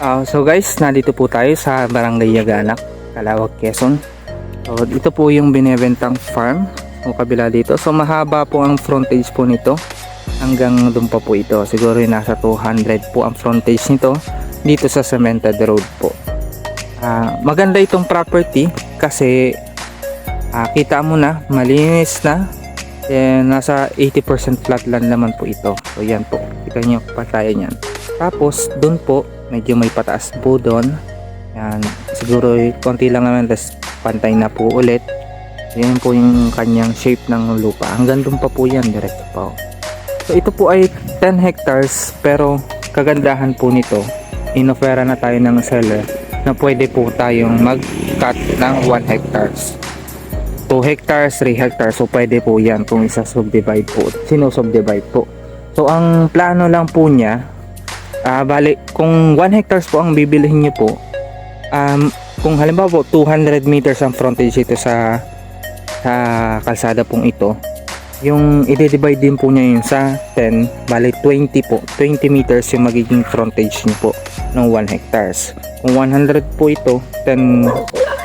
Ah, so guys, nandito po tayo sa Barangay Yaganak, Calawag, Quezon. So ito po yung binebentang farm o kabila dito. So mahaba po ang frontage po nito. Hanggang doon pa po ito. Siguro yung nasa 200 po ang frontage nito dito sa cemented road po. Ah, maganda itong property kasi ah, kita mo na, malinis na. Then, nasa 80% flat land naman po ito. So yan po, kita nyo patayan yan. Tapos doon po medyo may pataas po doon. Yan, siguro konti lang naman tapos pantay na po ulit. Yan po yung kanyang shape ng lupa. Hanggang doon pa po yan, diretso pa. oh. So ito po ay 10 hectares pero kagandahan po nito, inofera na tayo ng seller na pwede po tayong mag-cut ng 1 hectares. 2 hectares, 3 hectares, so pwede po yan kung isa subdivide po, sinusubdivide po. So ang plano lang po niya, Ah, bali, kung 1 hectares po ang bibilihin niyo po, um, kung halimbawa po 200 meters ang frontage ito sa sa kalsada pong ito, yung i-divide din po niya yun sa 10, bali 20 po, 20 meters yung magiging frontage niyo po ng 1 hectares. Kung 100 po ito, 10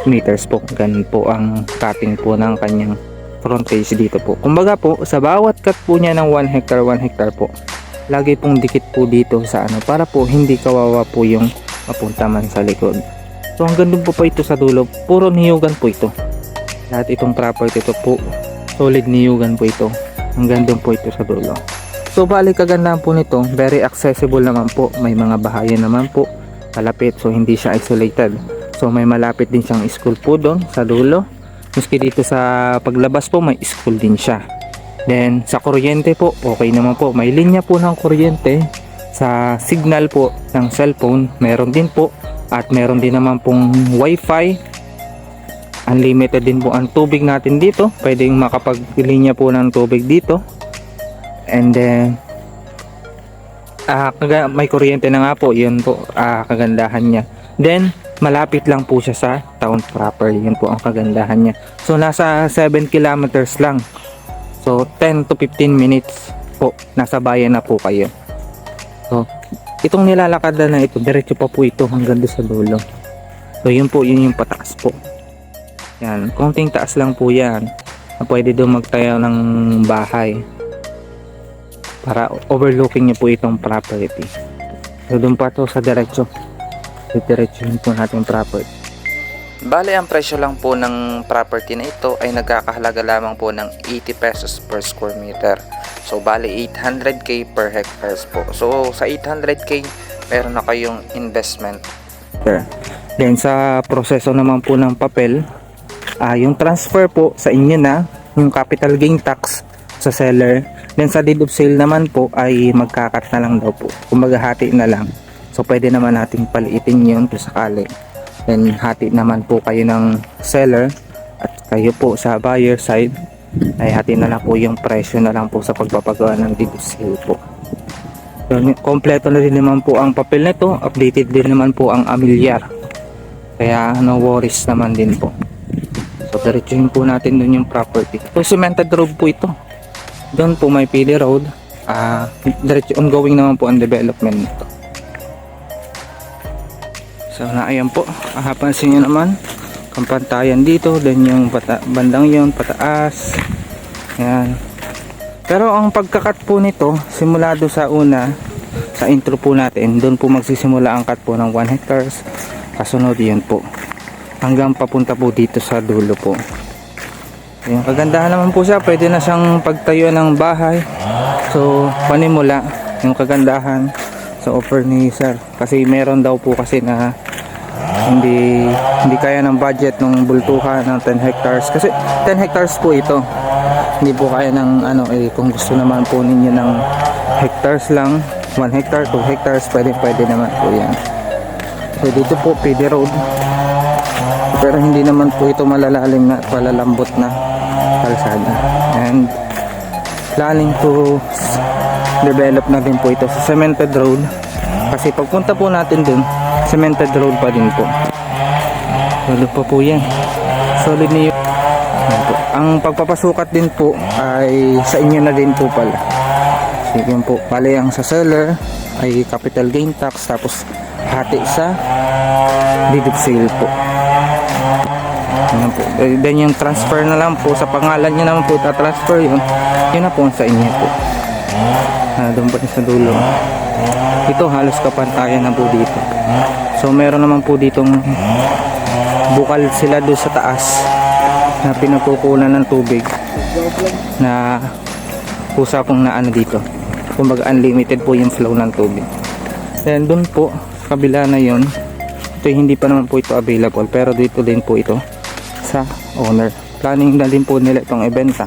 meters po, ganun po ang cutting po ng kanyang frontage dito po. Kumbaga po, sa bawat cut po niya ng 1 hectare, 1 hectare po, lagi pong dikit po dito sa ano para po hindi kawawa po yung mapunta man sa likod. So hanggang doon po pa ito sa dulo. Puro niyugan po ito. Lahat itong property ito po solid niyugan po ito. Hanggang doon po ito sa dulo so balik kagandahan po nito very accessible naman po may mga bahayan naman po malapit so hindi siya isolated so may malapit din siyang school po doon sa dulo Maski dito sa paglabas po may school din siya Then sa kuryente po, okay naman po. May linya po ng kuryente. Sa signal po ng cellphone, meron din po. At meron din naman pong wifi. Unlimited din po ang tubig natin dito. Pwedeng makapaglinya po ng tubig dito. And then, kaga- may kuryente na nga po. Yun po, ah, kagandahan niya. Then, malapit lang po siya sa town proper. Yun po ang kagandahan niya. So, nasa 7 kilometers lang So 10 to 15 minutes po nasa bayan na po kayo. So itong nilalakad na ito diretso pa po ito hanggang doon sa dulo. So yun po yun yung pataas po. Yan, konting taas lang po yan. Na pwede doon magtayo ng bahay. Para overlooking niyo po itong property. So doon pa to sa diretso yun po natin property. Bale, ang presyo lang po ng property na ito ay nagkakahalaga lamang po ng 80 pesos per square meter. So, bale 800k per hectares po. So, sa 800k, meron na kayong investment. Then, sa proseso naman po ng papel, ah yung transfer po sa inyo na, yung capital gain tax sa seller. Then, sa deed of sale naman po ay magkakat na lang daw po. Kumbaga, hati na lang. So, pwede naman nating paliitin yun kung sakali. Then hati naman po kayo ng seller at kayo po sa buyer side ay hati na lang po yung presyo na lang po sa pagpapagawa ng deed of sale po. So, kompleto na din naman po ang papel nito, updated din naman po ang amilyar. Kaya no worries naman din po. So diretsuhin po natin dun yung property. So cemented road po ito. Doon po may pili road. Ah, diretso ongoing naman po ang development nito. So na ayan po, kahapansin nyo naman kampantayan dito, then yung pata bandang yon pataas. Yan. Pero ang pagkakat po nito, simulado sa una, sa intro po natin, doon po magsisimula ang cut po ng 1 hectares. Kasunod yun po. Hanggang papunta po dito sa dulo po. Yung kagandahan naman po siya, pwede na siyang pagtayuan ng bahay. So, panimula, yung kagandahan sa offer ni sir. Kasi meron daw po kasi na hindi hindi kaya ng budget ng bultuhan ng 10 hectares. Kasi 10 hectares po ito. Hindi po kaya ng ano eh kung gusto naman po ninyo ng hectares lang 1 hectare 2 hectares pwede pwede naman po yan. So dito po PD road. Pero hindi naman po ito malalalim na at malalambot na kalsada and planning to develop na din po ito sa cemented road kasi pagpunta po natin dun cemented road pa din po lalo pa po yan solid na. Ang pagpapasukat din po ay sa inyo na din po pala. So, po. Bali ang sa seller ay capital gain tax tapos hati sa of sale po. Ayan po. Eh, Then yung transfer na lang po sa pangalan niya naman po ta-transfer yun. Yun na po sa inyo po. Ah, doon rin sa dulo. Ito halos kapantayan na po dito. So meron naman po ditong bukal sila doon sa taas na pinagkukunan ng tubig na kusa pong na ano dito. Kumbaga unlimited po yung flow ng tubig. Then doon po, sa kabila na yon ito hindi pa naman po ito available pero dito din po ito sa owner. Planning na din po nila itong ibenta.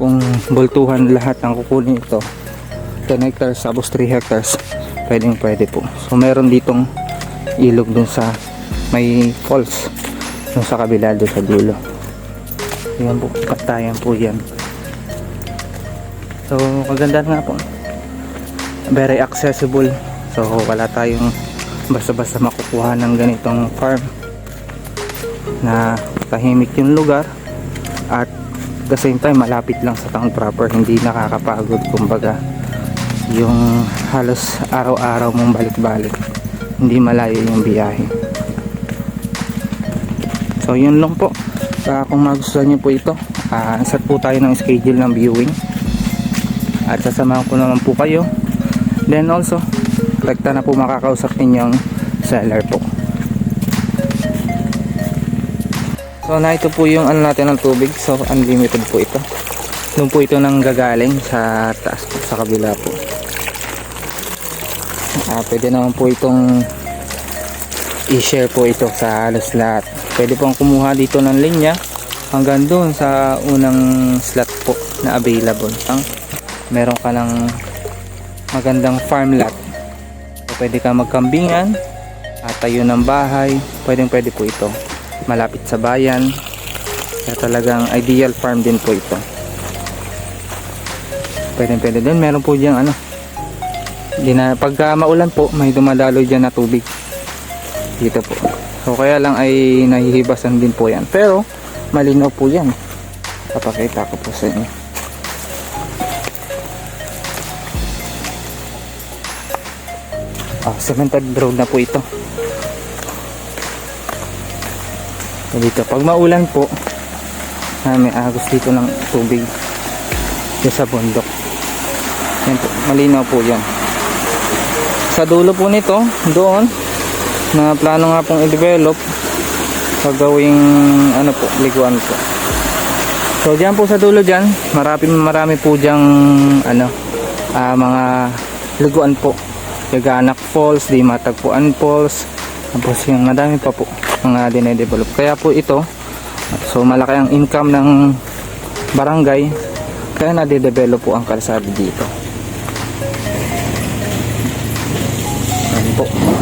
Kung bultuhan lahat ng kukunin ito 10 hectares tapos 3 hectares pwedeng pwede po. So meron ditong ilog dun sa may falls dun sa kabila dun sa dulo. Yan po patayan po yan. So kaganda nga po. Very accessible. So wala tayong basta basta makukuha ng ganitong farm na tahimik yung lugar at the same time malapit lang sa town proper. Hindi nakakapagod kumbaga. Yung halos araw-araw mong balik-balik hindi malayo yung biyahe. So yun lang po. Ah, kung magustuhan nyo po ito uh, set po tayo ng schedule ng viewing. At sasamahan ko naman po kayo. Then also rekta na po makakausap ninyong seller po So na ito po yung ano natin ng tubig. So unlimited po ito. Doon po ito nang gagaling sa taas po, sa kabila po. Ah, pwede naman po itong i-share po ito sa halos lahat. Pwede pong kumuha dito ng linya hanggang doon sa unang slot po na available. Ang meron ka ng magandang farm lot. So, pwede ka magkambingan at tayo ng bahay. Pwedeng pwede po ito malapit sa bayan. Kaya talagang ideal farm din po ito. Pwede pwede din. Meron po diyang ano. Di na, pagka maulan po may dumadaloy dyan na tubig. Dito po. So kaya lang ay nahihibasan din po yan. Pero malinaw po yan. Papakita ko po sa inyo. Ah, cemented road na po ito Dito pag maulan po may agos dito ng tubig dito sa bundok. Yan po, malinaw po yan. Sa dulo po nito doon na plano nga pong i-develop gagawing ano po, liguan po. So dyan po sa dulo dyan marami, marami po dyang ano ah, mga liguan po. Gaganak Falls, Di Matagpuan Falls. Tapos yung madami pa po mga dinedevelop. Kaya po ito so malaki ang income ng barangay kaya nade-develop po ang kalsada dito. Yan po